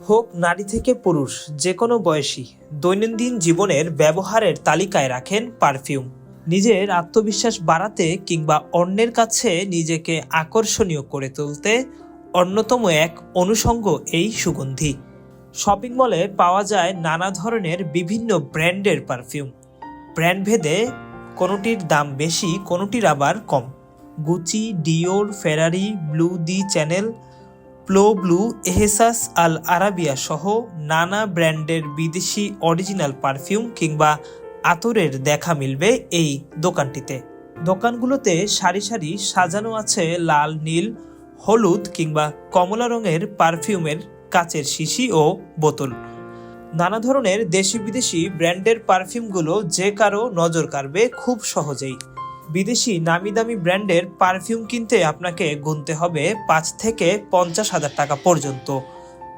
হোক নারী থেকে পুরুষ, যে কোনো বয়সী, দৈনন্দিন জীবনের ব্যবহারের তালিকায় রাখেন পারফিউম। নিজের আত্মবিশ্বাস বাড়াতে কিংবা অন্যের কাছে নিজেকে আকর্ষণীয় করে তুলতে অন্যতম এক অনুষঙ্গ এই সুগন্ধি। শপিং মলে পাওয়া যায় নানা ধরনের বিভিন্ন ব্র্যান্ডের পারফিউম। ব্র্যান্ড ভেদে কোনোটির দাম বেশি, কোনোটির আবার কম। Gucci, Dior, Ferrari, Bleu, de Chanel Blue Ehsaas Al Arabia সহ নানা ব্র্যান্ডের বিদেশি অরিজিনাল পারফিউম কিংবা আতরের দেখা মিলবে এই দোকানটিতে। দোকানগুলোতে সারি সারি সাজানো আছে লাল, নীল, হলুদ কিংবা কমলা রঙের পারফিউমের কাচের শিশি ও বোতল। নানা ধরনের দেশি বিদেশি ব্র্যান্ডের পারফিউমগুলো যে কারও নজর কাড়বে খুব সহজেই। বিদেশি নামি দামি ব্র্যান্ডের পারফিউম কিনতে আপনাকে গুনতে হবে পাঁচ থেকে পঞ্চাশ হাজার টাকা পর্যন্ত।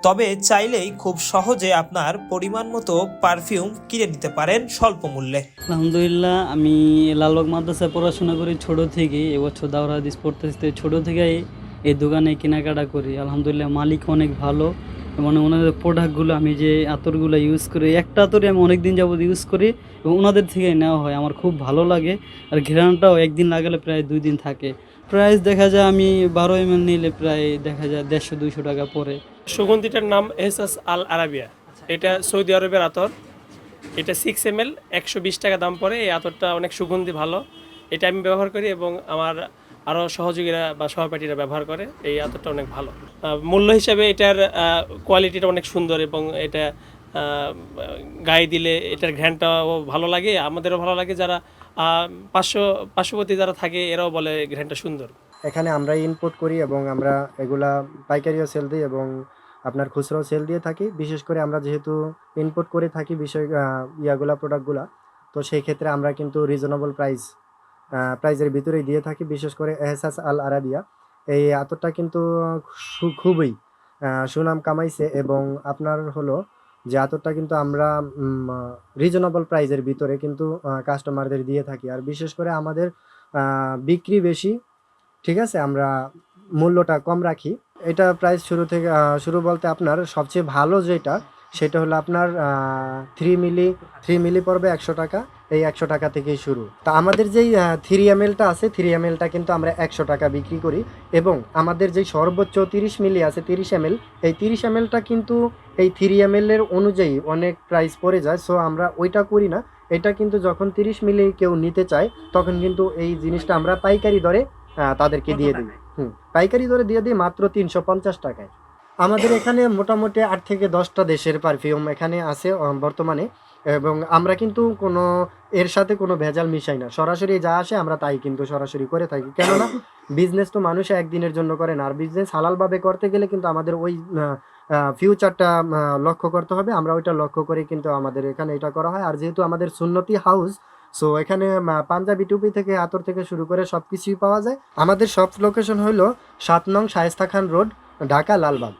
তবে চাইলেই খুব সহজে আপনার পরিমাণ মতো পারফিউম কিনে নিতে পারেন স্বল্প মূল্যে। আলহামদুলিল্লাহ, আমি লালবাগ মাদ্রাসায় পড়াশোনা করি ছোট থেকে এবছর দাওরা হাদিস পড়তেছি ছোট থেকে এই দোকানে কেনাকাটা করি। আলহামদুলিল্লাহ, মালিক অনেক ভালো। মানে ওনাদের প্রোডাক্টগুলো আমি যে আতরগুলো ইউজ করি, একটা আতরে আমি অনেক দিন যাবত ইউজ করি এবং ওনাদের থেকে নেওয়া হয়। আমার খুব ভালো লাগে। আর ঘেরানটাও একদিন লাগালে প্রায় দুই দিন থাকে। প্রাইস দেখা যায় আমি বারো এম নিলে প্রায় দেখা যায় দেড়শো, দুইশো টাকা পড়ে। সুগন্ধিটার নাম এস এস আল আরাবিয়া। এটা সৌদি আরবের আতর। এটা সিক্স এম এল একশো বিশ টাকা দাম পড়ে। এই আতরটা অনেক সুগন্ধি ভালো। এটা আমি ব্যবহার করি এবং আমার আরও সহযোগীরা বা সহপাঠীরা ব্যবহার করে, এই আতরটা অনেক ভালো। মূল্য হিসাবে এটার কোয়ালিটিটা অনেক সুন্দর এবং এটা গায়ে দিলে এটার ঘ্রাণটাও ভালো লাগে, আমাদেরও ভালো লাগে যারা পার্শ্ব, পার্শ্ববর্তী যারা থাকে, এরাও বলে ঘ্রাণটা সুন্দর। এখানে আমরা ইনপুট করি এবং আমরা এগুলা পাইকারিও সেল দিই এবং আপনার খুচরাও সেল দিয়ে থাকি। বিশেষ করে আমরা যেহেতু ইনপুট করে থাকি বিষয় ইয়াগুলা প্রোডাক্টগুলা তো সেই ক্ষেত্রে আমরা কিন্তু রিজনেবল প্রাইস প্রাইজের ভিতরেই দিয়ে থাকি, বিশেষ করে এহসাস আল আরাবিয়া। এই আতরটা কিন্তু খুবই সুনাম কামাইছে এবং আপনার হলো যে আতরটা কিন্তু আমরা রিজনেবল প্রাইজের ভিতরে কিন্তু কাস্টমারদের দিয়ে থাকি। আর বিশেষ করে আমাদের বিক্রি বেশি, ঠিক আছে? আমরা মূল্যটা কম রাখি। এটা প্রাইস শুরু থেকে শুরু বলতে আপনার সবচেয়ে ভালো যেটা, সেটা হলো আপনার থ্রি মিলি থ্রি মিলি পড়বে একশো টাকা। এই একশো টাকা থেকেই শুরু। তা আমাদের যেই থ্রি এম এলটা আছে থ্রি এম এলটা কিন্তু আমরা একশো টাকা বিক্রি করি এবং আমাদের যেই সর্বোচ্চ তিরিশ মিলি আছে, তিরিশ এম এই তিরিশ এম এলটা কিন্তু এই থ্রি এম এর অনুযায়ী অনেক প্রাইস পড়ে যায়। সো আমরা ওইটা করি না। এটা কিন্তু যখন তিরিশ মিলি কেউ নিতে চায়, তখন কিন্তু এই জিনিসটা আমরা পাইকারি দরে তাদেরকে দিয়ে দিই। হুম, পাইকারি দরে দিয়ে দিই মাত্র তিনশো পঞ্চাশ টাকায়। আমাদের এখানে মোটামুটি আট থেকে দশটা দেশের পারফিউম এখানে আছে বর্তমানে। এবং আমরা কিন্তু কোনো, এর সাথে কোনো ভেজাল মিশাই না। সরাসরি যা আসে আমরা তাই কিন্তু সরাসরি করে থাকি। কেননা বিজনেস তো মানুষ একদিনের জন্য করে না। আর বিজনেস হালালভাবে করতে গেলে কিন্তু আমাদের ওই ফিউচারটা লক্ষ্য করতে হবে। আমরা ওইটা লক্ষ্য করে কিন্তু আমাদের এখানে এটা করা হয়। আর যেহেতু আমাদের সুন্নতি হাউস সো এখানে পাঞ্জাবি টুপি থেকে আতর থেকে শুরু করে সব কিছুই পাওয়া যায়। আমাদের সব লোকেশন হলো সাত নং শায়েস্তা খান রোড ঢাকা, লালবাগ।